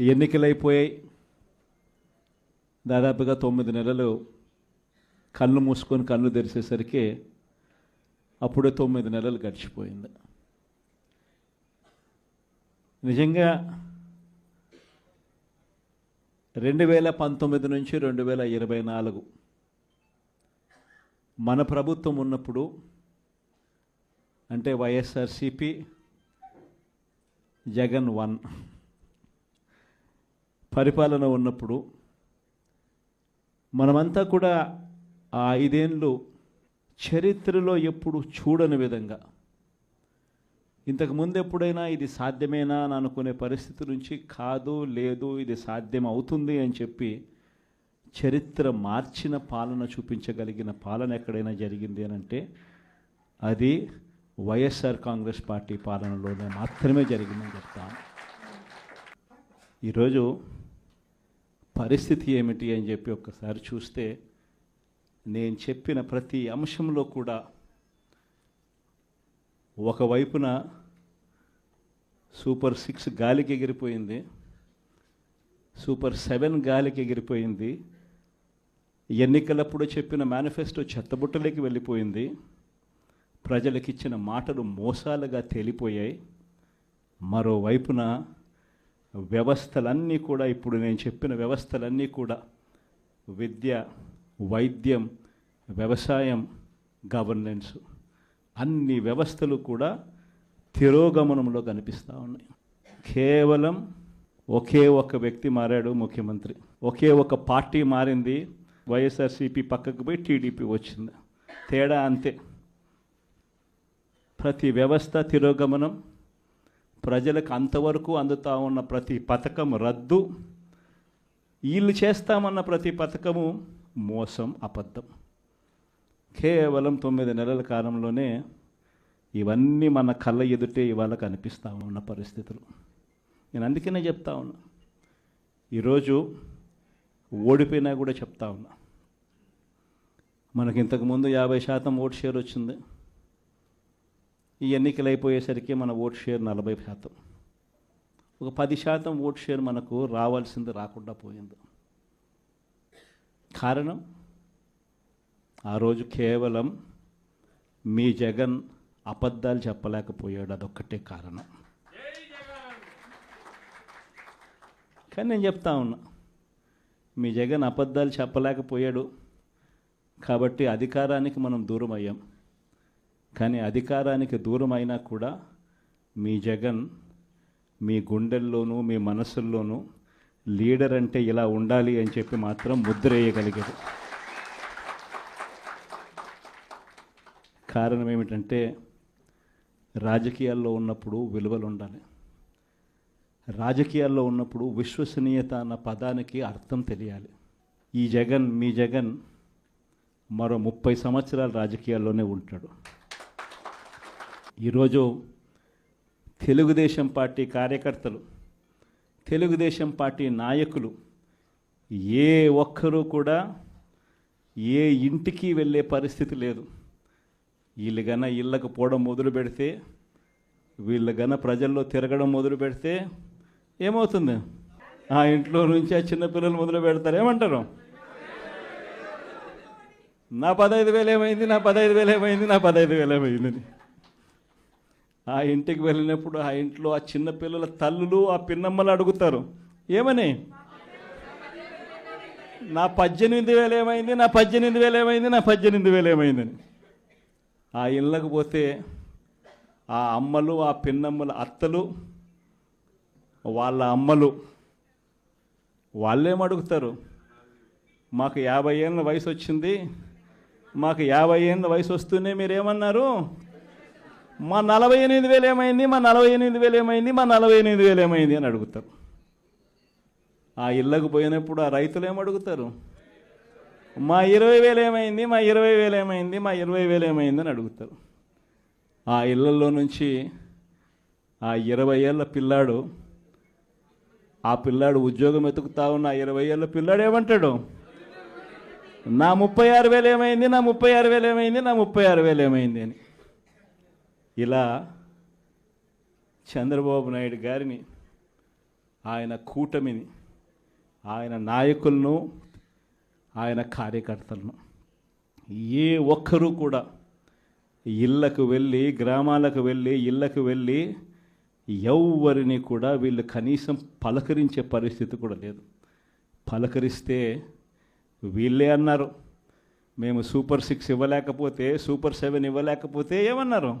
ఎన్నికలైపోయాయి. దాదాపుగా తొమ్మిది నెలలు కళ్ళు మూసుకొని కళ్ళు తెరిచేసరికి అప్పుడే తొమ్మిది నెలలు గడిచిపోయింది. నిజంగా రెండు వేల పంతొమ్మిది నుంచి రెండు వేల ఇరవై నాలుగు మన ప్రభుత్వం ఉన్నప్పుడు అంటే వైఎస్ఆర్సిపి జగన్ వన్ పరిపాలన ఉన్నప్పుడు మనమంతా కూడా ఆ ఐదేళ్ళు చరిత్రలో ఎప్పుడు చూడని విధంగా ఇంతకు ముందు ఎప్పుడైనా ఇది సాధ్యమేనా అని అనుకునే పరిస్థితి నుంచి కాదు లేదు ఇది సాధ్యం అవుతుంది అని చెప్పి చరిత్ర మార్చిన పాలన చూపించగలిగిన పాలన ఎక్కడైనా జరిగింది అని అంటే అది వైఎస్ఆర్ కాంగ్రెస్ పార్టీ పాలనలోనే మాత్రమే జరిగిందని చెప్తాను. ఈరోజు పరిస్థితి ఏమిటి అని చెప్పి ఒక్కసారి చూస్తే నేను చెప్పిన ప్రతి అంశంలో కూడా ఒకవైపున సూపర్ సిక్స్ గాలికి ఎగిరిపోయింది సూపర్ సెవెన్ గాలికి ఎగిరిపోయింది ఎన్నికలప్పుడు చెప్పిన మేనిఫెస్టో చెత్తబుట్టలోకి వెళ్ళిపోయింది ప్రజలకిచ్చిన మాటలు మోసాలుగా తేలిపోయాయి మరోవైపున వ్యవస్థలన్నీ కూడా ఇప్పుడు నేను చెప్పిన వ్యవస్థలన్నీ కూడా విద్య వైద్యం వ్యవసాయం గవర్నెన్స్ అన్ని వ్యవస్థలు కూడా తిరోగమనంలో కనిపిస్తూ ఉన్నాయి. కేవలం ఒకే ఒక వ్యక్తి మారాడు ముఖ్యమంత్రి. ఒకే ఒక పార్టీ మారింది వైఎస్ఆర్సీపీ పక్కకు పోయి టీడీపీ వచ్చింది. తేడా అంతే. ప్రతి వ్యవస్థ తిరోగమనం ప్రజలకు అంతవరకు అందుతా ఉన్న ప్రతి పథకం రద్దు వీళ్ళు చేస్తామన్న ప్రతి పథకము మోసం అబద్ధం. కేవలం తొమ్మిది నెలల కాలంలోనే ఇవన్నీ మన కళ్ళ ఎదుటే ఇవాళ కనిపిస్తూ ఉన్న పరిస్థితులు. నేను అందుకనే చెప్తా ఉన్నా. ఈరోజు ఓడిపోయినా కూడా చెప్తా ఉన్నా. మనకి ఇంతకుముందు యాభై శాతం ఓటు షేర్ వచ్చింది. ఈ ఎన్నికలు అయిపోయేసరికి మన ఓట్ షేర్ నలభై శాతం. ఒక పది శాతం ఓటు షేర్ మనకు రావాల్సింది రాకుండా పోయింది. కారణం? ఆ రోజు కేవలం మీ జగన్ అబద్ధాలు చెప్పలేకపోయాడు. అదొక్కటే కారణం. కానీ నేను చెప్తా ఉన్నా మీ జగన్ అబద్ధాలు చెప్పలేకపోయాడు. కాబట్టి అధికారానికి మనం దూరం అయ్యాం కానీ అధికారానికి దూరం అయినా కూడా మీ జగన్ మీ గుండెల్లోనూ మీ మనసుల్లోనూ లీడర్ అంటే ఇలా ఉండాలి అని చెప్పి మాత్రం ముద్రేయగలిగాడు కారణం ఏమిటంటే రాజకీయాల్లో ఉన్నప్పుడు విలువలు ఉండాలి రాజకీయాల్లో ఉన్నప్పుడు విశ్వసనీయత అన్న పదానికి అర్థం తెలియాలి. ఈ జగన్ మీ జగన్ మరో ముప్పై సంవత్సరాలు రాజకీయాల్లోనే ఉంటాడు. ఈరోజు తెలుగుదేశం పార్టీ కార్యకర్తలు తెలుగుదేశం పార్టీ నాయకులు ఏ ఒక్కరూ కూడా ఏ ఇంటికి వెళ్ళే పరిస్థితి లేదు. వీళ్ళు గన ఇళ్ళకు పోవడం మొదలు పెడితే వీళ్ళు గన ప్రజల్లో తిరగడం మొదలు పెడితే ఏమవుతుంది? ఆ ఇంట్లో నుంచి ఆ చిన్నపిల్లలు మొదలు పెడతారు ఏమంటారు? నా పదహైదు వేలు ఏమైంది? నా పదహైదు వేలు ఏమైంది? నా పదహైదు వేలు ఏమైంది ఆ ఇంటికి వెళ్ళినప్పుడు ఆ ఇంట్లో ఆ చిన్నపిల్లల తల్లులు ఆ పిన్నమ్మలు అడుగుతారు ఏమని? నా పద్దెనిమిది వేలు ఏమైంది? నా పద్దెనిమిది వేలు ఏమైంది? నా పద్దెనిమిది వేలు ఏమైందని. ఆ ఇళ్ళకు పోతే ఆ అమ్మలు ఆ పిన్నమ్మల అత్తలు వాళ్ళ అమ్మలు వాళ్ళేం అడుగుతారు? మాకు యాభై ఏళ్ళ వయసు వచ్చింది మాకు యాభై ఏళ్ళ వయసు వస్తూనే మీరేమన్నారు? మా నలభై ఎనిమిది వేలు ఏమైంది? మా నలభై ఎనిమిది వేలు ఏమైంది? మా నలభై ఎనిమిది వేలు ఏమైంది అని అడుగుతారు. ఆ ఇళ్ళకు పోయినప్పుడు ఆ రైతులు ఏమడుగుతారు మా ఇరవై వేలు ఏమైంది? మా ఇరవై వేలు ఏమైంది? మా ఇరవై వేలు ఏమైంది అని అడుగుతారు. ఆ ఇళ్ళల్లో నుంచి ఆ ఇరవై ఏళ్ళ పిల్లాడు ఆ పిల్లాడు ఉద్యోగం వెతుకుతా ఉన్న ఇరవై ఏళ్ళ పిల్లాడు ఏమంటాడు? నా ముప్పై ఆరు వేలు ఏమైంది? నా ముప్పై ఆరు వేలు ఏమైంది? నా ముప్పై ఆరు వేలు ఏమైంది అని. ఇలా చంద్రబాబు నాయుడు గారిని ఆయన కూటమిని ఆయన నాయకులను ఆయన కార్యకర్తలను ఏ ఒక్కరూ కూడా ఇళ్ళకు వెళ్ళి గ్రామాలకు వెళ్ళి ఇళ్ళకు వెళ్ళి ఎవరిని కూడా వీళ్ళు కనీసం పలకరించే పరిస్థితి కూడా లేదు. పలకరిస్తే వీళ్ళే అన్నారు. మేము సూపర్ సిక్స్ ఇవ్వలేకపోతే సూపర్ సెవెన్ ఇవ్వలేకపోతే ఏమన్నారు?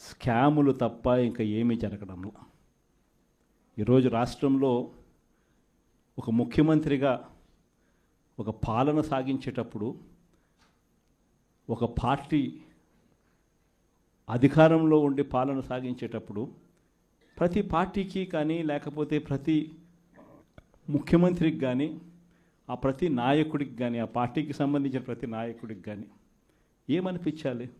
స్కాములు తప్ప ఇంకా ఏమీ జరగడంలో. ఈరోజు రాష్ట్రంలో ఒక ముఖ్యమంత్రిగా ఒక పాలన సాగించేటప్పుడు ఒక పార్టీ అధికారంలో ఉండి పాలన సాగించేటప్పుడు ప్రతి పార్టీకి కానీ లేకపోతే ప్రతి ముఖ్యమంత్రికి కానీ ఆ ప్రతి నాయకుడికి కానీ ఆ పార్టీకి సంబంధించిన ప్రతి నాయకుడికి కానీ ఏమనిపించాలి?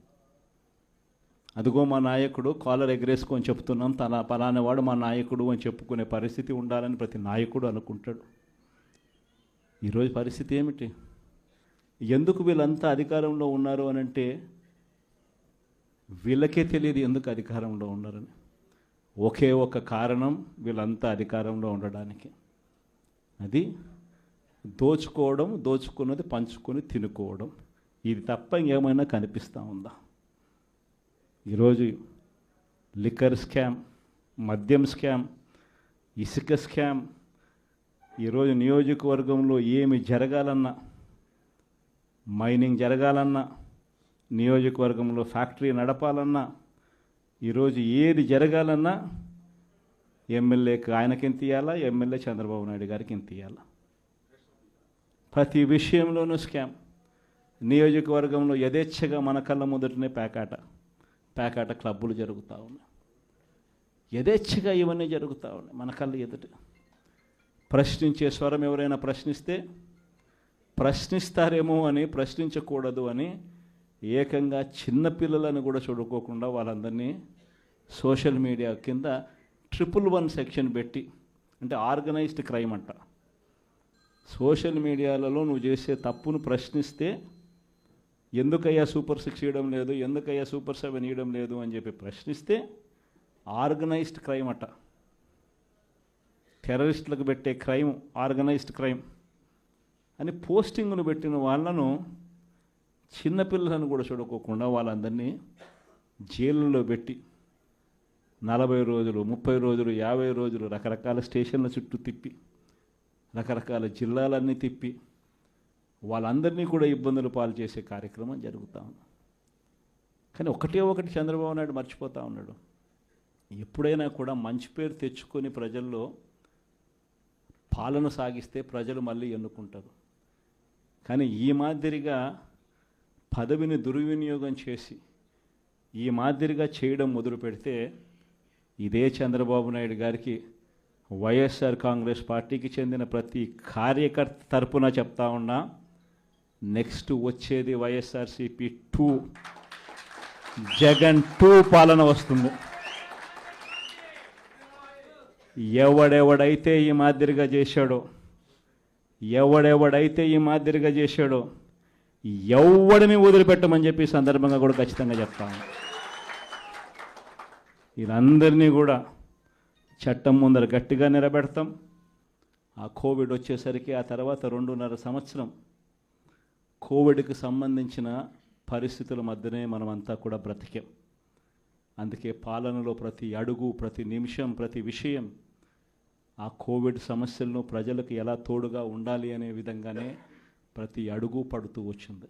అదిగో మా నాయకుడు కాలర్ ఎగరేసుకొని చెప్తున్నాం తన పలానా వాడు మా నాయకుడు అని చెప్పుకునే పరిస్థితి ఉండాలని ప్రతి నాయకుడు అనుకుంటాడు. ఈరోజు పరిస్థితి ఏమిటి? ఎందుకు వీళ్ళంతా అధికారంలో ఉన్నారు అని అంటే వీళ్ళకే తెలియదు ఎందుకు అధికారంలో ఉన్నారని. ఒకే ఒక కారణం వీళ్ళంతా అధికారంలో ఉండడానికి. అది దోచుకోవడం దోచుకున్నది పంచుకొని తినుకోవడం. ఇది తప్ప ఇంకేమైనా కనిపిస్తూ ఉందా? ఈరోజు లిక్కర్ స్కామ్ మద్యం స్కామ్ ఇసుక స్కామ్ ఈరోజు నియోజకవర్గంలో ఏమి జరగాలన్నా మైనింగ్ జరగాలన్నా నియోజకవర్గంలో ఫ్యాక్టరీ నడపాలన్నా ఈరోజు ఏది జరగాలన్నా ఎమ్మెల్యేకి ఆయనకి ఎంత ఇవ్వాలా ఎమ్మెల్యే చంద్రబాబు నాయుడు గారికి ఎంత ఇవ్వాలా ప్రతి విషయంలోనూ స్కామ్. నియోజకవర్గంలో యథేచ్ఛగా మన కళ్ళ ముందటనే పేకాట. పేకాట క్లబ్బులు జరుగుతూ ఉన్నాయి. యథేచ్ఛగా ఇవన్నీ జరుగుతూ ఉన్నాయి మన కళ్ళు ఎదుట. ప్రశ్నించే స్వరం ఎవరైనా ప్రశ్నిస్తే ప్రశ్నిస్తారేమో అని ప్రశ్నించకూడదు అని ఏకంగా చిన్నపిల్లలను కూడా చూడుకోకుండా వాళ్ళందరినీ సోషల్ మీడియా కింద ట్రిపుల్ వన్ సెక్షన్ పెట్టి అంటే ఆర్గనైజ్డ్ క్రైమ్ అంట. సోషల్ మీడియాలలో నువ్వు చేసే తప్పును ప్రశ్నిస్తే ఎందుకయ్యా సూపర్ సిక్స్ ఇవ్వడం లేదు? ఎందుకయ్యా సూపర్ సెవెన్ ఇవ్వడం లేదు? అని చెప్పి ప్రశ్నిస్తే ఆర్గనైజ్డ్ క్రైమ్ అట. టెర్రరిస్టులకు పెట్టే క్రైమ్ ఆర్గనైజ్డ్ క్రైమ్ అని పోస్టింగ్ను పెట్టిన వాళ్ళను చిన్నపిల్లలను కూడా చూడుకోకుండా వాళ్ళందరినీ జైలులో పెట్టి నలభై రోజులు ముప్పై రోజులు యాభై రోజులు రకరకాల స్టేషన్ల చుట్టూ తిప్పి రకరకాల జిల్లాలన్నీ తిప్పి వాళ్ళందరినీ కూడా ఇబ్బందులు పాలు చేసే కార్యక్రమం జరుగుతూ ఉంది. కానీ ఒకటే ఒకటి చంద్రబాబు నాయుడు మర్చిపోతూ ఉన్నాడు. ఎప్పుడైనా కూడా మంచి పేరు తెచ్చుకొని ప్రజల్లో పాలన సాగిస్తే ప్రజలు మళ్ళీ ఎన్నుకుంటారు. కానీ ఈ మాదిరిగా పదవిని దుర్వినియోగం చేసి ఈ మాదిరిగా చేయడం మొదలు పెడితే ఇదే చంద్రబాబు నాయుడు గారికి వైఎస్ఆర్ కాంగ్రెస్ పార్టీకి చెందిన ప్రతి కార్యకర్త తరపున చెప్తా ఉన్నా నెక్స్ట్ వచ్చేది వైఎస్ఆర్సిపి టూ. జగన్ టూ పాలన వస్తుంది. ఎవడెవడైతే ఈ మాదిరిగా చేశాడో ఎవడెవడైతే ఈ మాదిరిగా చేశాడో ఎవడిని వదిలిపెట్టమని చెప్పి సందర్భంగా కూడా ఖచ్చితంగా చెప్తాను వీళ్ళందరినీ కూడా చట్టం ముందర గట్టిగా నిలబెడతాం. ఆ కోవిడ్ వచ్చేసరికి ఆ తర్వాత రెండున్నర సంవత్సరం కోవిడ్కి సంబంధించిన పరిస్థితుల మధ్యనే మనమంతా కూడా బ్రతికాం. అందుకే పాలనలో ప్రతి అడుగు ప్రతి నిమిషం ప్రతి విషయం ఆ కోవిడ్ సమస్యలను ప్రజలకు ఎలా తోడుగా ఉండాలి అనే విధంగానే ప్రతి అడుగు పడుతూ వచ్చింది.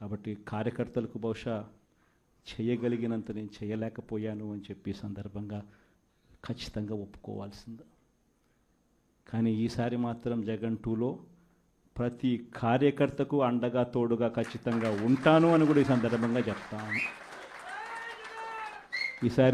కాబట్టి కార్యకర్తలకు బహుశా చేయగలిగినంత నేను చేయలేకపోయాను అని చెప్పి సందర్భంగా ఖచ్చితంగా ఒప్పుకోవాల్సింది. కానీ ఈసారి మాత్రం జగన్ టూలో ప్రతి కార్యకర్తకు అండగా తోడుగా ఖచ్చితంగా ఉంటాను అని కూడా ఈ సందర్భంగా చెప్తాను. ఈసారి